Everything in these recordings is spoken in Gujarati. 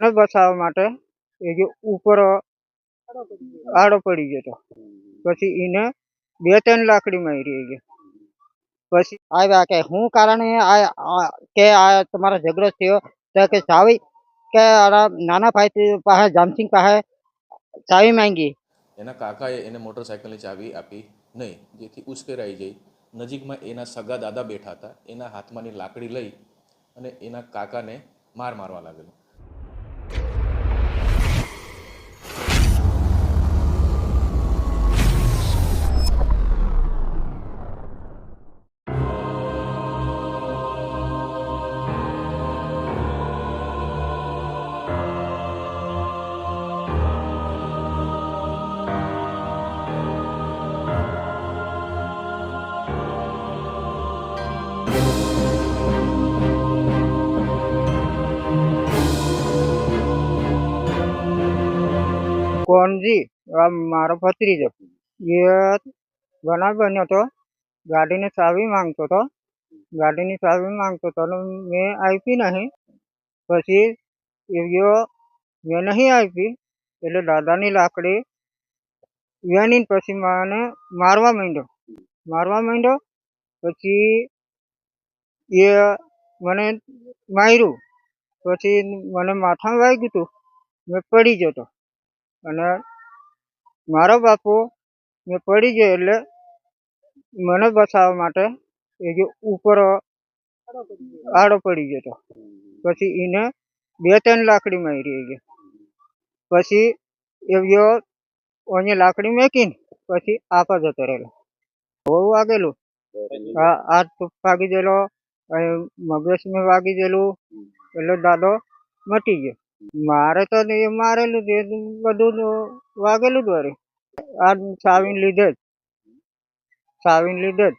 ને બચાવવા માટે એ જે ઉપર આડો પડી ગયો પછી એને બે ત્રણ લાકડી મારી ગયો પછી આવ્યા કે હું કારણે આ કે આ તમારો ઝઘડો થયો? તો કે ચાવી કે નાના ભાઈ પાસે જામસિંગ પાસે ચાવી માંગી. એના કાકાએ એને મોટરસાયકલની ચાવી આપી. નહીં, જેથી ઉશ્કેરાઈ જઈ. નજીકમાં એના સગા દાદા બેઠા હતા. એના હાથમાંની લાકડી લઈ અને એના કાકાને માર મારવા લાગેલો. કોણજી આ મારો ભત્રીજો. એ બનાવ બન્યો હતો ગાડીની ચાવી માંગતો હતો ગાડીની ચાવી માંગતો હતો મેં આપી નહીં. પછી એ ગયો મેં નહીં આપી. એટલે દાદાની લાકડી વેણીને પછી મને મારવા માંડ્યો. મારવા માંડ્યો. પછી એ મને માર્યું. પછી મને માથામાં વાગ્યું હતું મેં પડી ગયો હતો અને મારો બાપુ મેં પડી ગયો એટલે મને બચાવવા માટે એ જે ઉપર આડો પડી ગયો હતો. પછી એને બે ત્રણ લાકડી મારી ગઈ પછી એ ગયો અહીંયા લાકડી મેકીને પછી આપા જતો રહેલો. બહુ વાગેલું. હા, હાથ તો વાગી ગયેલો અહીં મગજમાં વાગી ગયેલું, એટલે દાદો મટી ગયો. મારે તો એ મારેલું જ બધું વાગેલું જ વળી. આ સાવીન લીધે જ. સાવીન લીધે જ.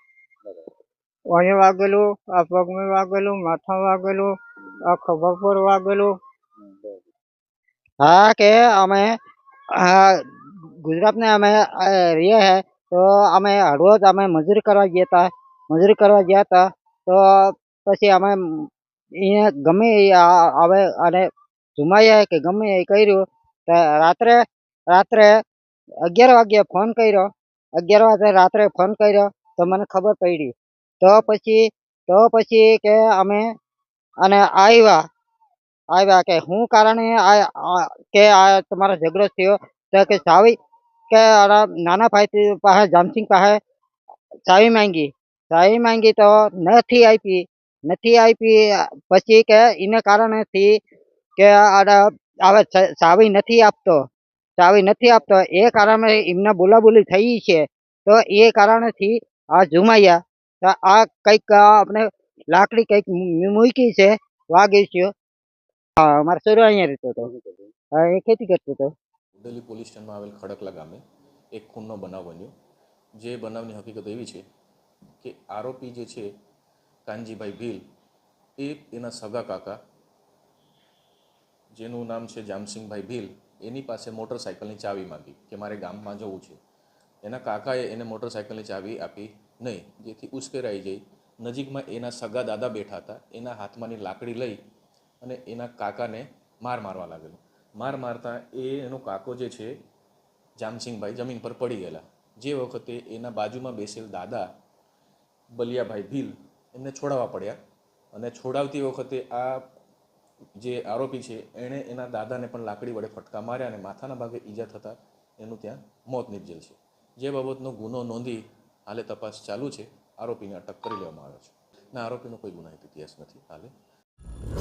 અહીંયા વાગેલું, આ પગમાં વાગેલું માથા વાગેલું, આ ખભા પર વાગેલું. હા કે અમે ગુજરાતને અમે રહીએ હે, તો અમે હળવદ અમે મજૂરી કરવા ગયા હતા મજૂરી કરવા ગયા હતા તો પછી અમે અહીંયા ગમે આવે અને જુમાઈએ કે ગમે એ કર્યું, તો રાત્રે રાત્રે અગિયાર વાગ્યે ફોન કર્યો. અગિયાર વાગે રાત્રે ફોન કર્યો, તો મને ખબર પડી. તો પછી તો પછી કે અમે, અને આવ્યા આવ્યા કે હું કારણે આ કે આ તમારો ઝઘડો થયો? તો કે ચાવી કે નાના ભાઈ પાસે જામસિંગ પાસે ચાવી માંગી. ચાવી માંગી તો નથી આપી નથી આપી, પછી કે એને કારણેથી કે હવે ચાવી નથી આપતો. ચાવી નથી આપતો. એ કારણે એમને બોલાબોલી થઈ છે. તો એ કારણેથી આ જુમાયા. આ કંઈક આપણે લાકડી કંઈક મૂકી છે. વાગી છે અમારે સૂર્ય અહીંયા રહેતો હતો. એ ખેતી કરતો હતો. ઉડેલી પોલીસ સ્ટેશનમાં આવેલ ખડકલા ગામે એક ખૂનનો બનાવ બન્યો. જે બનાવની હકીકત એવી છે કે આરોપી જે છે કાનજીભાઈ ભીલ, એ એના સગા કાકા જેનું નામ છે જામસિંગભાઈ ભીલ, એની પાસે મોટરસાયકલની ચાવી માંગી કે મારે ગામમાં જવું છે. એના કાકાએ એને મોટરસાયકલની ચાવી આપી નહીં, જેથી ઉશ્કેરાઈ જઈ. નજીકમાં એના સગા દાદા બેઠા હતા, એના હાથમાંની લાકડી લઈ અને એના કાકાને માર મારવા લાગેલો. માર મારતા એ એનો કાકો જે છે જામસિંગભાઈ જમીન પર પડી ગયેલા. જે વખતે એના બાજુમાં બેસેલ દાદા બલિયાભાઈ ભીલ એમને છોડાવવા પડ્યા અને છોડાવતી વખતે આ જે આરોપી છે, એણે એના દાદાને પણ લાકડી વડે ફટકા માર્યા અને માથાના ભાગે ઈજા થતાં એનું ત્યાં મોત નિપજેલ છે. જે બાબતનો ગુનો નોંધી હાલે તપાસ ચાલુ છે. આરોપીને અટક કરી લેવામાં આવ્યો છે. ના, આરોપીનો કોઈ ગુનાહિત ઇતિહાસ નથી. હાલે.